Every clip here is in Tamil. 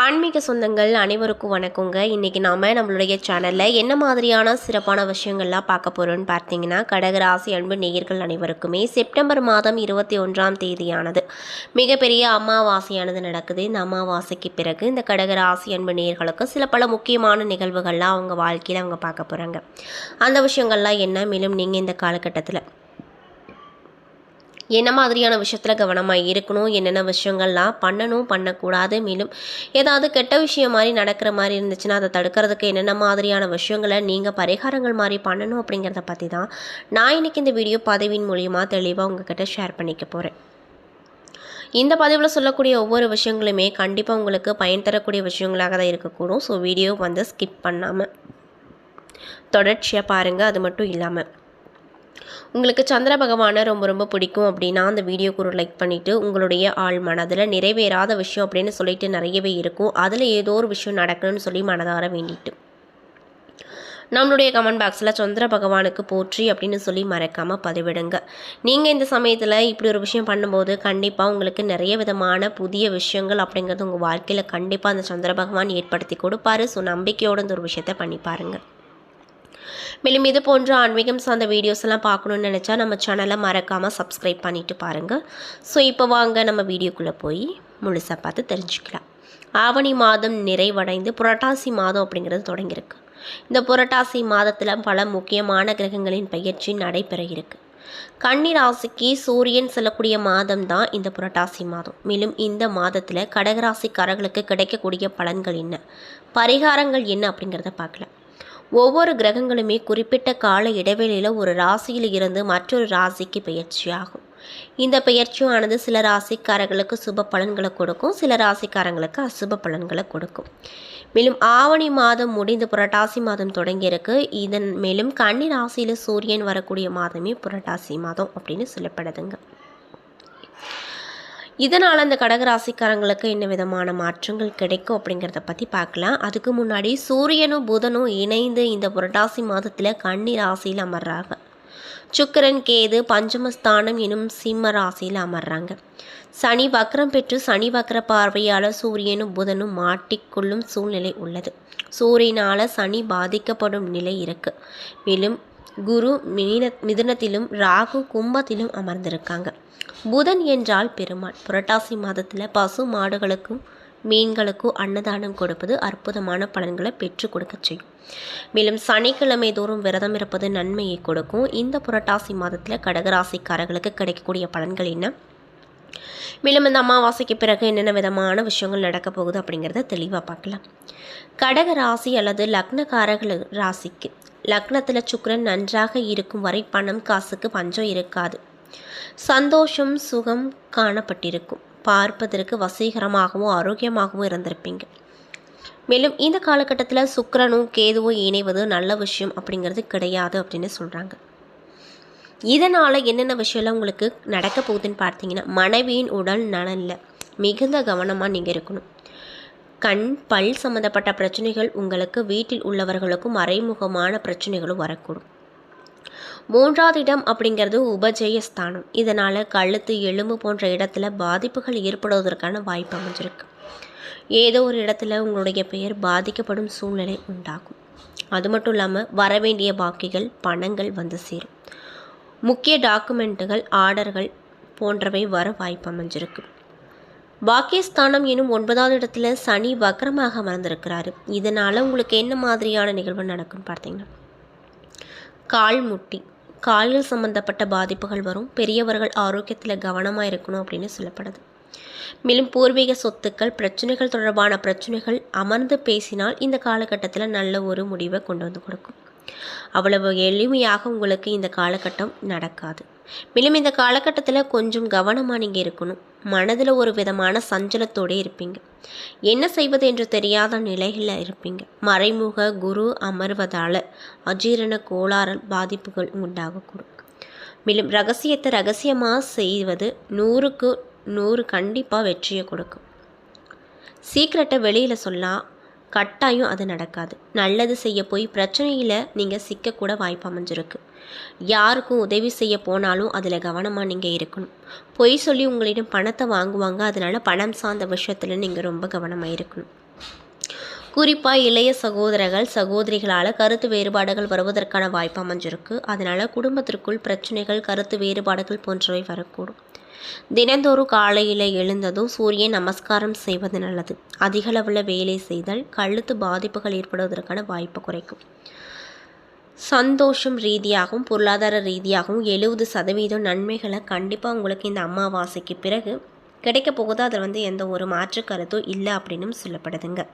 ஆன்மீக சொந்தங்கள் அனைவருக்கும் வணக்கங்க. இன்றைக்கி நாம் நம்மளுடைய சேனலில் என்ன மாதிரியான சிறப்பான விஷயங்கள்லாம் பார்க்க போகிறோன்னு பார்த்தீங்கன்னா கடகராசி அன்பு நேயர்கள் அனைவருக்குமே செப்டம்பர் மாதம் இருபத்தி ஒன்றாம் தேதியானது. மிகப்பெரிய அமாவாசையானது நடக்குது. இந்த அமாவாசைக்கு பிறகு இந்த கடகராசி அன்பு நேயர்களுக்கு சில பல முக்கியமான நிகழ்வுகள்லாம் அவங்க வாழ்க்கையில் அவங்க பார்க்க போகிறாங்க அந்த விஷயங்கள்லாம் என்ன? மேலும் நீங்கள் இந்த காலகட்டத்தில் என்ன மாதிரியான விஷயத்தில் கவனமாக இருக்கணும்? என்னென்ன விஷயங்கள்லாம் பண்ணணும்? பண்ணக்கூடாது. மேலும் ஏதாவது கெட்ட விஷயம் மாதிரி நடக்கிற மாதிரி இருந்துச்சுன்னா அதை தடுக்கிறதுக்கு என்னென்ன மாதிரியான விஷயங்களை நீங்கள் பரிகாரங்கள் மாதிரி பண்ணணும் அப்படிங்கிறத பற்றி தான் நான் இன்றைக்கி இந்த வீடியோ பதவியின் மூலியமாக தெளிவாக உங்ககிட்ட ஷேர் பண்ணிக்க போகிறேன் இந்த பதிவில் சொல்லக்கூடிய ஒவ்வொரு விஷயங்களுமே கண்டிப்பாக உங்களுக்கு பயன் தரக்கூடிய விஷயங்களாக தான் இருக்கக்கூடும். ஸோ வீடியோ வந்து ஸ்கிப் பண்ணாமல் தொடர்ச்சியாக பாருங்கள் அது மட்டும் இல்லாமல் உங்களுக்கு சந்திர பகவானை ரொம்ப ரொம்ப பிடிக்கும் அப்படின்னா அந்த வீடியோக்கு ஒரு லைக் பண்ணிவிட்டு உங்களுடைய ஆள் மனதில் நிறைவேறாத விஷயம் அப்படின்னு சொல்லிட்டு நிறையவே இருக்கும். அதில் ஏதோ ஒரு விஷயம் நடக்கணும்னு சொல்லி மனதார வேண்டிட்டு. நம்மளுடைய கமெண்ட் பாக்ஸில் சந்திர பகவானுக்கு போற்றி அப்படின்னு சொல்லி மறக்காமல் பதிவிடுங்க. நீங்கள் இந்த சமயத்தில் இப்படி ஒரு விஷயம் பண்ணும்போது கண்டிப்பாக உங்களுக்கு நிறைய விதமான புதிய விஷயங்கள் அப்படிங்கிறது உங்கள் வாழ்க்கையில் கண்டிப்பாக அந்த சந்திர பகவான் ஏற்படுத்தி கொடுப்பாரு. ஸோ நம்பிக்கையோட இந்த ஒரு விஷயத்த பண்ணி பாருங்கள் மேலும் இது போன்ற ஆன்மீகம் சார்ந்த வீடியோஸ் எல்லாம் பார்க்கணுன்னு நினச்சா நம்ம சேனலை மறக்காமல் சப்ஸ்கிரைப் பண்ணிட்டு பாருங்கள் ஸோ இப்போ வாங்க நம்ம வீடியோக்குள்ளே போய் முழுசாக பார்த்து தெரிஞ்சுக்கலாம். ஆவணி மாதம் நிறைவடைந்து புரட்டாசி மாதம் அப்படிங்கிறது தொடங்கியிருக்கு. இந்த புரட்டாசி மாதத்தில் பல முக்கியமான கிரகங்களின் பயிற்சி நடைபெற இருக்கு. கன்னி ராசிக்கு சூரியன் செல்லக்கூடிய மாதம் தான் இந்த புரட்டாசி மாதம். மேலும் இந்த மாதத்தில் கடகராசிக்காரர்களுக்கு கிடைக்கக்கூடிய பலன்கள் என்ன? பரிகாரங்கள் என்ன அப்படிங்கிறத பார்க்கலாம். ஒவ்வொரு கிரகங்களுமே குறிப்பிட்ட கால இடைவெளியில் ஒரு ராசியில் இருந்து மற்றொரு ராசிக்கு பயிற்சியாகும் இந்த பயிற்சியானது சில ராசிக்காரர்களுக்கு சுப பலன்களை கொடுக்கும் சில ராசிக்காரங்களுக்கு அசுப பலன்களை கொடுக்கும். மேலும் ஆவணி மாதம் முடிந்து புரட்டாசி மாதம் தொடங்கியிருக்கு. இதன் மேலும் கன்னி ராசியில் சூரியன் வரக்கூடிய மாதமே புரட்டாசி மாதம் அப்படின்னு சொல்லப்படுதுங்க. இதனால் அந்த கடகராசிக்காரங்களுக்கு என்ன விதமான மாற்றங்கள் கிடைக்கும் அப்படிங்கிறத பற்றி பார்க்கலாம். அதுக்கு முன்னாடி சூரியனும் புதனும் இணைந்து இந்த புரட்டாசி மாதத்தில் கன்னி ராசியில் அமர்றாங்க. சுக்கரன் கேது பஞ்சமஸ்தானம் எனும் சிம்ம ராசியில் அமர்றாங்க. சனி வக்ரம் பெற்று சனி வக்ர பார்வையால் சூரியனும் புதனும் மாட்டிக்கொள்ளும் சூழ்நிலை உள்ளது. சூரியனால் சனி பாதிக்கப்படும் நிலை இருக்கு. மேலும் குரு மீன மிதுனத்திலும் ராகு கும்பத்திலும் அமர்ந்திருக்காங்க. புதன் என்றால் பெருமாள். புரட்டாசி மாதத்தில் பசு மாடுகளுக்கும் மீன்களுக்கும் அன்னதானம் கொடுப்பது அற்புதமான பலன்களை பெற்றுக் கொடுக்க செய்யும். மேலும் சனிக்கிழமை தோறும் விரதம் இருப்பது நன்மையை கொடுக்கும். இந்த புரட்டாசி மாதத்தில் கடகராசிக்காரர்களுக்கு கிடைக்கக்கூடிய பலன்கள் என்ன? மேலும் இந்த அமாவாசைக்கு பிறகு என்னென்ன விதமான விஷயங்கள் நடக்க போகுது அப்படிங்கிறத தெளிவாக பார்க்கலாம். கடக ராசி அல்லது லக்னக்காரர்கள் ராசிக்கு லக்னத்தில் சுக்கரன் நன்றாக இருக்கும் வரை பணம் காசுக்கு பஞ்சம் இருக்காது. சந்தோஷம் சுகம் காணப்பட்டிருக்கும். பார்ப்பதற்கு வசீகரமாகவும் ஆரோக்கியமாகவும் இருந்திருப்பீங்க. மேலும் இந்த காலகட்டத்தில் சுக்கரனும் கேதுவும் இணைவது நல்ல விஷயம் அப்படிங்கிறது கிடையாது அப்படின்னு சொல்கிறாங்க இதனால் என்னென்ன விஷயம்லாம் உங்களுக்கு நடக்க போகுதுன்னு பார்த்தீங்கன்னா மனைவியின் உடல் நலனில் மிகுந்த கவனமாக நீங்கள் இருக்கணும். கண் பல் சம்மந்தப்பட்ட பிரச்சனைகள் உங்களுக்கு வீட்டில் உள்ளவர்களுக்கும் மறைமுகமான பிரச்சனைகளும் வரக்கூடும். மூன்றாவது இடம் அப்படிங்கிறது உபஜெயஸ்தானம் இதனால் கழுத்து எலும்பு போன்ற இடத்துல பாதிப்புகள் ஏற்படுவதற்கான வாய்ப்பு அமைஞ்சிருக்கு. ஏதோ ஒரு இடத்துல உங்களுடைய பெயர் பாதிக்கப்படும் சூழ்நிலை உண்டாகும். அது மட்டும் இல்லாமல் வரவேண்டிய பாக்கிகள் பணங்கள் வந்து சேரும். முக்கிய டாக்குமெண்ட்டுகள் ஆர்டர்கள் போன்றவை வர வாய்ப்பு அமைஞ்சிருக்கு பாக்கியஸ்தானம் எனும் ஒன்பதாவது இடத்துல சனி வக்கரமாக அமர்ந்திருக்கிறாரு. இதனால் உங்களுக்கு என்ன மாதிரியான நிகழ்வு நடக்கும்னு பார்த்தீங்கன்னா கால் முட்டி காலில் சம்பந்தப்பட்ட பாதிப்புகள் வரும். பெரியவர்கள் ஆரோக்கியத்தில் கவனமாக இருக்கணும் அப்படின்னு சொல்லப்படுது. மேலும் பூர்வீக சொத்துக்கள் பிரச்சனைகள் தொடர்பான பிரச்சனைகள் அமர்ந்து பேசினால் இந்த காலகட்டத்தில் நல்ல ஒரு முடிவை கொண்டு வந்து கொடுக்கும். அவ்வளவு எளிமையாக உங்களுக்கு இந்த காலகட்டம் நடக்காது. மேலும் இந்த காலகட்டத்தில் கொஞ்சம் கவனமாக நீங்கள் இருக்கணும். மனதில் ஒரு விதமான சஞ்சலத்தோடு இருப்பீங்க. என்ன செய்வது என்று தெரியாத நிலையில் இருப்பீங்க. மறைமுக குரு அமர்வதால் அஜீரண கோளாறல் பாதிப்புகள் உண்டாகக்கூடும். மேலும் ரகசியத்தை ரகசியமாக செய்வது நூறுக்கு நூறு கண்டிப்பாக வெற்றியை கொடுக்கும். சீக்கிரட்டை வெளியில் சொல்லலாம். கட்டாயம் அது நடக்காது. நல்லது செய்ய போய் பிரச்சனையில் நீங்கள் சிக்கக்கூட வாய்ப்பு அமைஞ்சிருக்கு. யாருக்கும் உதவி செய்ய போனாலும் அதில் கவனமாக நீங்கள் இருக்கணும். பொய் சொல்லி உங்களிடம் பணத்தை வாங்குவாங்க அதனால் பணம் சார்ந்த விஷயத்தில் நீங்கள் ரொம்ப கவனமாக இருக்கணும். குறிப்பாக இளைய சகோதரர்கள் சகோதரிகளால் கருத்து வேறுபாடுகள் வருவதற்கான வாய்ப்பு அமைஞ்சிருக்கு. அதனால் குடும்பத்திற்குள் பிரச்சனைகள் கருத்து வேறுபாடுகள் போன்றவை வரக்கூடும். தினந்தோறும் காலையில் எழுந்ததும் சூரியன் நமஸ்காரம் செய்வது நல்லது. அதிகளவில் வேலை செய்தால் கழுத்து பாதிப்புகள் ஏற்படுவதற்கான வாய்ப்பு குறைக்கும். சந்தோஷம் ரீதியாகவும் பொருளாதார ரீதியாகவும் எழுபது சதவீதம் நன்மைகளை கண்டிப்பாக உங்களுக்கு இந்த அமாவாசைக்கு பிறகு கிடைக்க போகுது. அதில் வந்து எந்த ஒரு மாற்று கருத்தும் இல்லை அப்படின்னும் சொல்லப்படுதுங்க.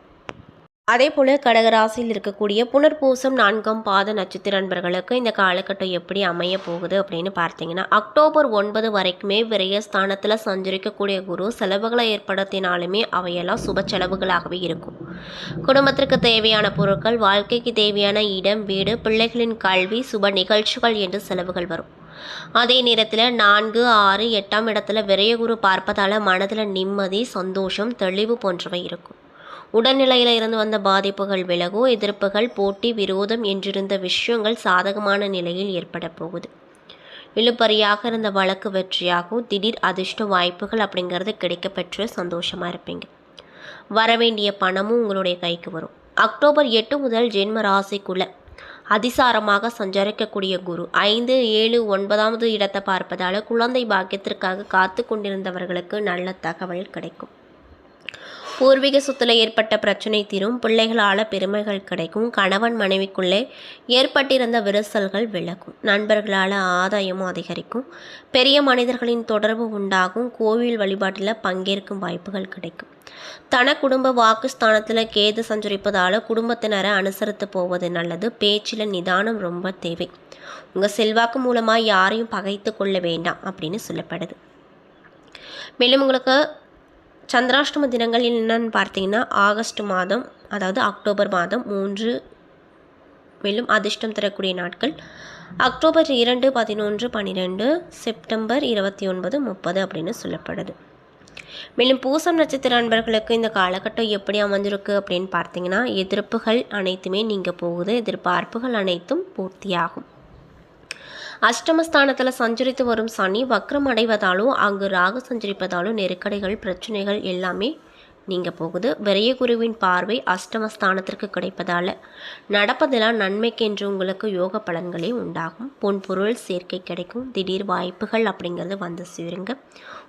அதே போல் கடகராசியில் இருக்கக்கூடிய புனர்பூசம் நான்காம் பாத நட்சத்திர நண்பர்களுக்கு இந்த காலகட்டம் எப்படி அமைய போகுது அப்படின்னு பார்த்தீங்கன்னா அக்டோபர் ஒன்பது வரைக்குமே விரயஸ்தானத்தில் சஞ்சரிக்கக்கூடிய குரு செலவுகளை ஏற்படுத்தினாலுமே அவையெல்லாம் சுப செலவுகளாகவே இருக்கும். குடும்பத்திற்கு தேவையான பொருட்கள் வாழ்க்கைக்கு தேவையான இடம் வீடு பிள்ளைகளின் கல்வி சுப நிகழ்ச்சிகள் என்று செலவுகள் வரும். அதே நேரத்தில் நான்கு ஆறு எட்டாம் இடத்துல விரயகுரு பார்ப்பதால் மனதில் நிம்மதி சந்தோஷம் தெளிவு போன்றவை இருக்கும். உடல்நிலையில் இருந்து வந்த பாதிப்புகள் விலகும் எதிர்ப்புகள் போட்டி விரோதம் என்றிருந்த விஷயங்கள் சாதகமான நிலையில் ஏற்பட போகுது. இழுபறியாக இருந்த வழக்கு வெற்றியாகவும் திடீர் அதிர்ஷ்ட வாய்ப்புகள் அப்படிங்கிறது கிடைக்கப்பெற்று சந்தோஷமாக இருப்பீங்க. வரவேண்டிய பணமும் உங்களுடைய கைக்கு வரும். அக்டோபர் எட்டு முதல் ஜென்ம ராசிக்குள்ள அதிசாரமாக சஞ்சரிக்கக்கூடிய குரு ஐந்து ஏழு ஒன்பதாவது இடத்தை பார்ப்பதால் குழந்தை பாக்கியத்திற்காக காத்து கொண்டிருந்தவர்களுக்கு நல்ல தகவல் கிடைக்கும். பூர்வீக சொத்துல ஏற்பட்ட பிரச்சனை தீரும். பிள்ளைகளால் பெருமைகள் கிடைக்கும். கணவன் மனைவிக்குள்ளே ஏற்பட்டிருந்த விரிசல்கள் விலகும். நண்பர்களால் ஆதாயமும் அதிகரிக்கும். பெரிய மனிதர்களின் தொடர்பு உண்டாகும். கோவில் வழிபாட்டில் பங்கேற்கும் வாய்ப்புகள் கிடைக்கும். தன குடும்ப வாக்குஸ்தானத்தில் கேது சஞ்சரிப்பதால் குடும்பத்தினரை அனுசரித்து போவது நல்லது. பேச்சில் நிதானம் ரொம்ப தேவை. உங்கள் செல்வாக்கு மூலமாக யாரையும் பகைத்து கொள்ள வேண்டாம் அப்படின்னு சொல்லப்படுது. மேலும் உங்களுக்கு சந்திராஷ்டம தினங்கள் என்னென்னு பார்த்தீங்கன்னா ஆகஸ்ட் மாதம் அதாவது அக்டோபர் மாதம் மூன்று மேலும் அதிர்ஷ்டம் தரக்கூடிய நாட்கள். அக்டோபர் இரண்டு பதினொன்று பன்னிரெண்டு செப்டம்பர் இருபத்தி ஒன்பது முப்பது அப்படின்னு சொல்லப்படுது. மேலும் பூசம் நட்சத்திர அன்பர்களுக்கு இந்த காலகட்டம் எப்படி அமைஞ்சிருக்கு அப்படின்னு பார்த்தீங்கன்னா எதிர்ப்புகள் அனைத்துமே நீங்கள் போகுது எதிர்பார்ப்புகள் அனைத்தும் பூர்த்தியாகும். அஷ்டமஸ்தானத்தில் சஞ்சரித்து வரும் சனி வக்ரம் அடைவதாலும் அங்கு ராக சஞ்சரிப்பதாலும் நெருக்கடிகள் பிரச்சனைகள் எல்லாமே நீங்க போகுது. விரையகுருவின் பார்வை அஷ்டமஸ்தானத்திற்கு கிடைப்பதால் நடப்பதெல்லாம் நன்மைக்கென்று உங்களுக்கு யோக பலன்களே உண்டாகும். பொன்பொருள் சேர்க்கை கிடைக்கும். திடீர் வாய்ப்புகள் அப்படிங்கிறது வந்து சேருங்க.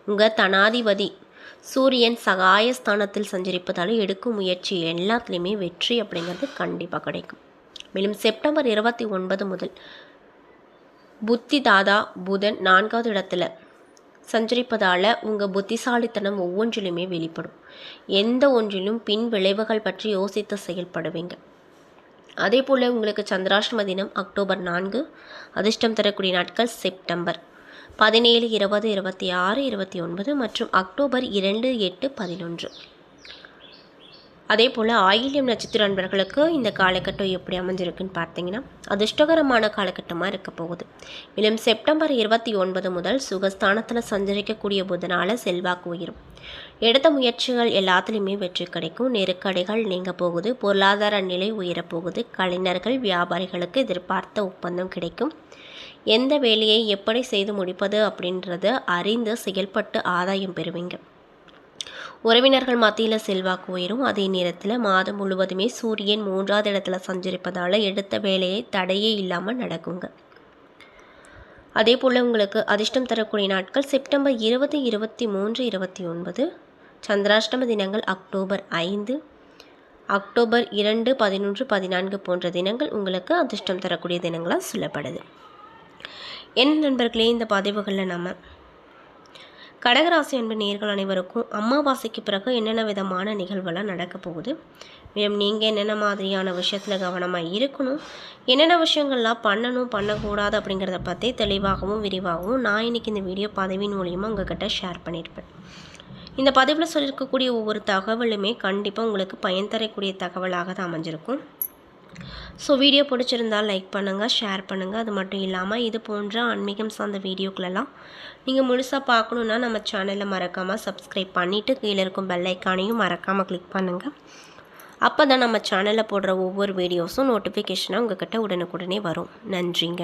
உங்கள் தனாதிபதி சூரியன் சகாயஸ்தானத்தில் சஞ்சரிப்பதால் எடுக்கும் முயற்சி எல்லாத்துலேயுமே வெற்றி அப்படிங்கிறது கண்டிப்பாக கிடைக்கும். மேலும் செப்டம்பர் இருபத்தி ஒன்பது முதல் புத்தி தாதா புதன் நான்காவது இடத்துல. சஞ்சரிப்பதால் உங்கள் புத்திசாலித்தனம் ஒவ்வொன்றிலுமே வெளிப்படும். எந்த ஒன்றிலும் பின் விளைவுகள் பற்றி யோசித்து செயல்படுவீங்க. அதே போல் உங்களுக்கு சந்திராஷ்டம தினம் அக்டோபர் நான்கு அதிர்ஷ்டம் தரக்கூடிய நாட்கள் செப்டம்பர். பதினேழு இருபது இருபத்தி ஆறு இருபத்தி ஒன்பது மற்றும் அக்டோபர் இரண்டு எட்டு பதினொன்று. அதே போல் ஆயில்யம் நட்சத்திர அன்பர்களுக்கு இந்த காலகட்டம் எப்படி அமைஞ்சிருக்குன்னு பார்த்தீங்கன்னா அதிர்ஷ்டகரமான காலகட்டமாக இருக்க போகுது. மேலும் செப்டம்பர் இருபத்தி ஒன்பது முதல் சுகஸ்தானத்தில் சஞ்சரிக்கக்கூடிய புதனால் செல்வாக்கு உயரும். எடுத்த முயற்சிகள் எல்லாத்துலேயுமே வெற்றி கிடைக்கும். நெருக்கடிகள் நீங்க போகுது. பொருளாதார நிலை உயரப்போகுது கலைஞர்கள் வியாபாரிகளுக்கு எதிர்பார்த்த ஒப்பந்தம் கிடைக்கும். எந்த வேலையை எப்படி செய்து முடிப்பது அப்படின்றத அறிந்து செயல்பட்டு ஆதாயம் பெறுவீங்க. உறவினர்கள் மத்தியில் செல்வாக்கு உயரும். அதே நேரத்தில் மாதம் முழுவதுமே சூரியன் மூன்றாவது இடத்துல சஞ்சரிப்பதால் எடுத்த வேலையை தடையே இல்லாமல் நடக்குங்க. அதே போல் உங்களுக்கு அதிர்ஷ்டம் தரக்கூடிய நாட்கள் செப்டம்பர் இருபது இருபத்தி மூன்று இருபத்தி ஒன்பது. சந்திராஷ்டம தினங்கள் அக்டோபர் ஐந்து. அக்டோபர் இரண்டு பதினொன்று பதினான்கு போன்ற தினங்கள் உங்களுக்கு அதிர்ஷ்டம் தரக்கூடிய தினங்களாக சொல்லப்படுது. என் நண்பர்களே இந்த பதிவுகளில் நம்ம கடகராசி என்பது நேர்கள் அனைவருக்கும் அமாவாசைக்கு பிறகு என்னென்ன விதமான நிகழ்வுகள்லாம் நடக்க போகுது? மேலும் நீங்கள் என்னென்ன மாதிரியான விஷயத்தில் கவனமாக இருக்கணும்? என்னென்ன விஷயங்கள்லாம் பண்ணணும் பண்ணக்கூடாது அப்படிங்கிறத பற்றி தெளிவாகவும் விரிவாகவும் நான் இன்றைக்கி இந்த வீடியோ பதவியின் மூலியமாக உங்ககிட்ட ஷேர் பண்ணியிருப்பேன். இந்த பதிவில் சொல்லியிருக்கக்கூடிய ஒவ்வொரு தகவலுமே கண்டிப்பாக உங்களுக்கு பயன் தரக்கூடிய தகவலாக தான் அமைஞ்சிருக்கும். ஸோ வீடியோ பிடிச்சிருந்தால் லைக் பண்ணுங்கள் ஷேர் பண்ணுங்கள் அது மட்டும் இல்லாமல் இது போன்ற ஆன்மீகம் சார்ந்த வீடியோக்களெல்லாம் நீங்கள் முழுசாக பார்க்கணுன்னா நம்ம சேனலை மறக்காமல் சப்ஸ்கிரைப் பண்ணிவிட்டு கீழே இருக்கும் பெல் ஐக்கானையும் மறக்காமல் கிளிக் பண்ணுங்கள் அப்போ தான் நம்ம சேனலில் போடுற ஒவ்வொரு வீடியோஸும் நோட்டிஃபிகேஷனாக உங்கள்கிட்ட உடனுக்குடனே வரும். நன்றிங்க.